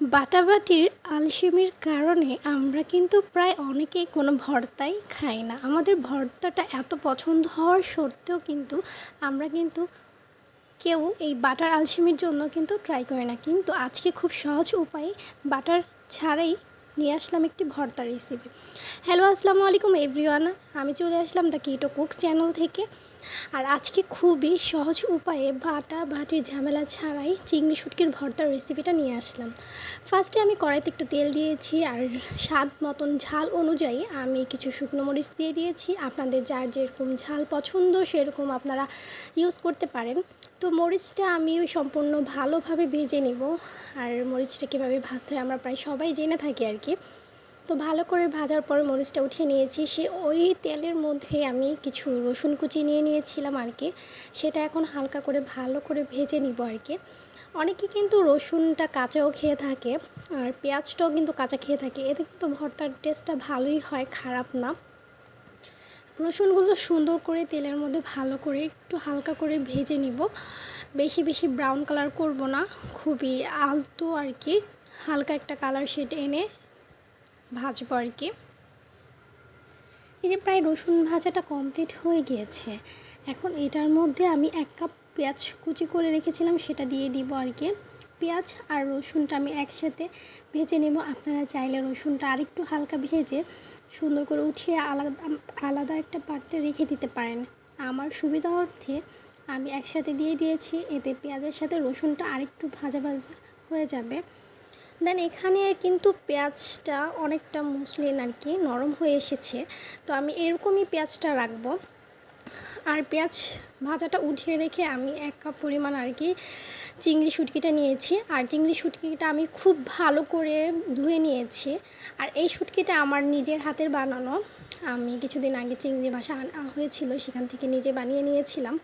বাটাবাটির আলসেমির কারণে আমরা কিন্তু প্রায় অনেকেই কোনো ভর্তাই খাই না। আমাদের ভর্তাটা এত পছন্দ হওয়ার সত্ত্বেও কিন্তু আমরা কিন্তু কেউ এই বাটার আলসেমির জন্য কিন্তু ট্রাই করে না। কিন্তু আজকে খুব সহজ উপায়ে বাটার ছাড়াই নিয়ে আসলাম একটি ভর্তা রেসিপি হ্যালো আসসালামু আলাইকুম এভরিওয়ান আমি চলে আসলাম দ্য কিটো কুকস চ্যানেল থেকে। আর আজকে খুবই সহজ উপায়ে বাটা বাটির ঝামেলা ছাড়াই চিংড়ি শুটকির ভর্তার রেসিপিটা নিয়ে আসলাম। ফার্স্টে আমি কড়াইতে একটু তেল দিয়েছি আর স্বাদ মতন ঝাল অনুযায়ী আমি কিছু শুকনো মরিচ দিয়ে দিয়েছি। আপনাদের যার যেরকম ঝাল পছন্দ সেরকম আপনারা ইউজ করতে পারেন। তো মরিচটা আমি সম্পূর্ণ ভালোভাবে ভেজে নিব। আর মরিচটা কীভাবে ভাজতে হয়, আমরা প্রায় সবাই জেনে থাকি আর কি। তো ভালো করে ভাজার পর মরিচটা উঠিয়ে নিয়েছি। সে ওই তেলের মধ্যে আমি কিছু রসুন কুচি নিয়ে নিয়েছিলাম আর কি সেটা এখন হালকা করে ভালো করে ভেজে নিব আর কি অনেকে কিন্তু রসুনটা কাঁচাও খেয়ে থাকে, আর পেঁয়াজটাও কিন্তু কাঁচা খেয়ে থাকে। এতে কিন্তু ভর্তার টেস্টটা ভালোই হয়, খারাপ না। রসুনগুলো সুন্দর করে তেলের মধ্যে ভালো করে একটু হালকা করে ভেজে নিব। বেশি বেশি ব্রাউন কালার করব না, খুবই আলতো আর কি হালকা একটা কালার শেড এনে ভাজবো আর কি। এই যে প্রায় রসুন ভাজাটা কমপ্লিট হয়ে গিয়েছে। এখন এটার মধ্যে আমি এক কাপ পেঁয়াজ কুচি করে রেখেছিলাম, সেটা দিয়ে দিব আর কি। পেঁয়াজ আর রসুনটা আমি একসাথে ভেজে নেব। আপনারা চাইলে রসুনটা আরেকটু হালকা ভেজে সুন্দর করে উঠিয়ে আলাদা আলাদা একটা পাত্রে রেখে দিতে পারেন। আমার সুবিধা অর্থে আমি একসাথে দিয়ে দিয়েছি। এতে পেঁয়াজের সাথে রসুনটা আরেকটু ভাজা ভাজা হয়ে যাবে। দেন এখানে কিন্তু পেঁয়াজটা অনেকটা মুসলিন আর কি, নরম হয়ে এসেছে। তো আমি এরকমই পেঁয়াজটা রাখব। আর পেঁয়াজ ভাজাটা উঠিয়ে রেখে আমি এক কাপ পরিমাণ আর কি চিংড়ি শুটকিটা নিয়েছি। আর চিংড়ি শুটকিটা আমি খুব ভালো করে ধুয়ে নিয়েছি। আর এই শুটকিটা আমার নিজের হাতের বানানো। আমি কিছুদিন আগে চিংড়ি বাসা আনা হয়েছিল, সেখান থেকে নিজে বানিয়ে নিয়েছিলাম।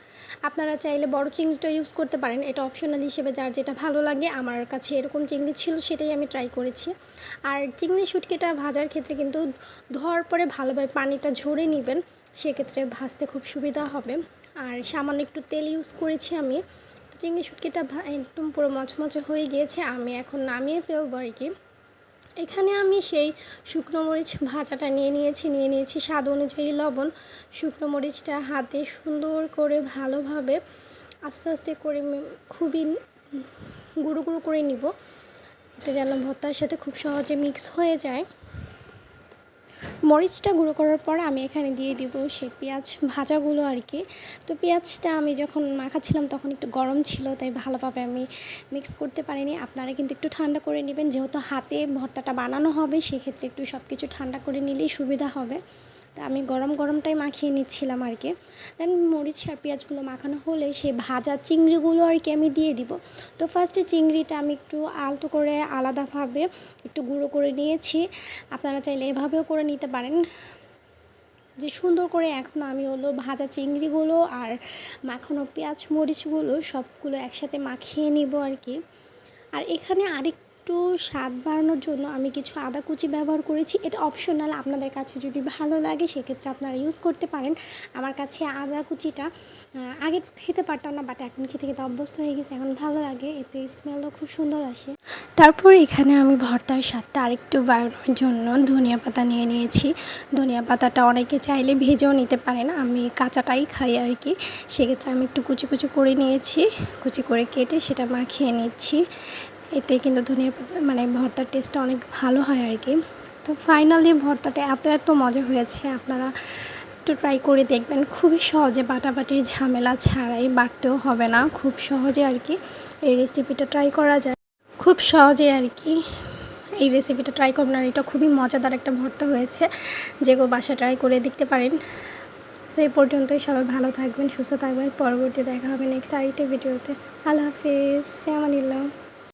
আপনারা চাইলে বড় চিংড়িটা ইউজ করতে পারেন। এটা অপশনাল হিসেবে যার যেটা ভালো লাগে, আমার কাছে এরকম চিংড়ি ছিল সেটাই আমি ট্রাই করেছি। আর চিংড়ি শুটকিটা ভাজার ক্ষেত্রে কিন্তু ধোয়ার পরে ভালোভাবে পানিটা ঝরে নেবেন। সেক্ষেত্রে ভাজতে খুব সুবিধা হবে। আর সামান্য একটু তেল ইউজ করেছি আমি। তো চিংড়ি শুটকিটা একদম পুরো মচমচে হয়ে গিয়েছে। আমি এখন নামিয়ে ফেলব আর কি। এখানে আমি সেই শুকনো মরিচ ভাজাটা নিয়ে নিয়েছি নিয়ে নিয়েছি স্বাদ অনুযায়ী লবণ। শুকনো মরিচটা হাতে সুন্দর করে ভালোভাবে আস্তে আস্তে করে খুবই গুঁড়ো গুঁড়ো করে নিব। এতে যেন ভর্তার সাথে খুব সহজে মিক্স হয়ে যায়। মরিচটা গুঁড়ো করার পর আমি এখানে দিয়ে দিব সে পেঁয়াজ ভাজাগুলো আর কি। তো পেঁয়াজটা আমি যখন মাখাচ্ছিলাম তখন একটু গরম ছিল, তাই ভালোভাবে আমি মিক্স করতে পারিনি। আপনারা কিন্তু একটু ঠান্ডা করে নেবেন, যেহেতু হাতে ভর্তাটা বানানো হবে, সেক্ষেত্রে একটু সব কিছু ঠান্ডা করে নিলেই সুবিধা হবে। তা আমি গরম গরমটাই মাখিয়ে নিচ্ছিলাম আর কি। দেন মরিচ আর পেঁয়াজগুলো মাখানো হলে সেই ভাজা চিংড়িগুলো আর কি আমি দিয়ে দিব। তো ফার্স্টে চিংড়িটা আমি একটু আলতো করে আলাদাভাবে একটু গুঁড়ো করে নিয়েছি। আপনারা চাইলে এভাবেও করে নিতে পারেন। যে সুন্দর করে এখন আমি হলো ভাজা চিংড়িগুলো আর মাখানো পেঁয়াজ, মরিচগুলো সবগুলো একসাথে মাখিয়ে নিব আর কি। আর এখানে আরেক একটু স্বাদ বাড়ানোর জন্য আমি কিছু আদা কুচি ব্যবহার করেছি। এটা অপশনাল আপনাদের কাছে যদি ভালো লাগে সেক্ষেত্রে আপনারা ইউজ করতে পারেন। আমার কাছে আদা কুচিটা আগে খেতে পারতাম না বাট এখন খেতে খেতে অভ্যস্ত হয়ে গেছে, এখন ভালো লাগে, এতে স্মেলও খুব সুন্দর আসে। তারপর এখানে আমি ভর্তার স্বাদটা আরেকটু বাড়ানোর জন্য ধনিয়া পাতা নিয়ে নিয়েছি। ধনিয়া পাতাটা অনেকে চাইলে ভেজেও নিতে পারেন, আমি কাঁচাটাই খাই আর কি সেক্ষেত্রে আমি একটু কুচি কুচি করে নিয়েছি, কুচি করে কেটে সেটা মাখিয়ে নিচ্ছি। এতে কিন্তু ধনিয়া পাতা মানে ভর্তার টেস্টটা অনেক ভালো হয় আর কি তো ফাইনালি ভর্তাটা এত এত মজা হয়েছে, আপনারা একটু ট্রাই করে দেখবেন। খুবই সহজে বাটাবাটির ঝামেলা ছাড়াই বাটতেও হবে না, খুব সহজে আর কি এই রেসিপিটা ট্রাই করা যায়। খুব সহজে আর কি এই রেসিপিটা ট্রাই করবেন, আর এটা খুবই মজাদার একটা ভর্তা হয়েছে যেগুলো বাসা ট্রাই করে দেখতে পারেন। সেই পর্যন্তই, সবাই ভালো থাকবেন, সুস্থ থাকবেন পরবর্তী দেখা হবে নেক্সট আরেকটা ভিডিওতে আল্লাহ হাফিজ ফ্যামিলিল্লাহ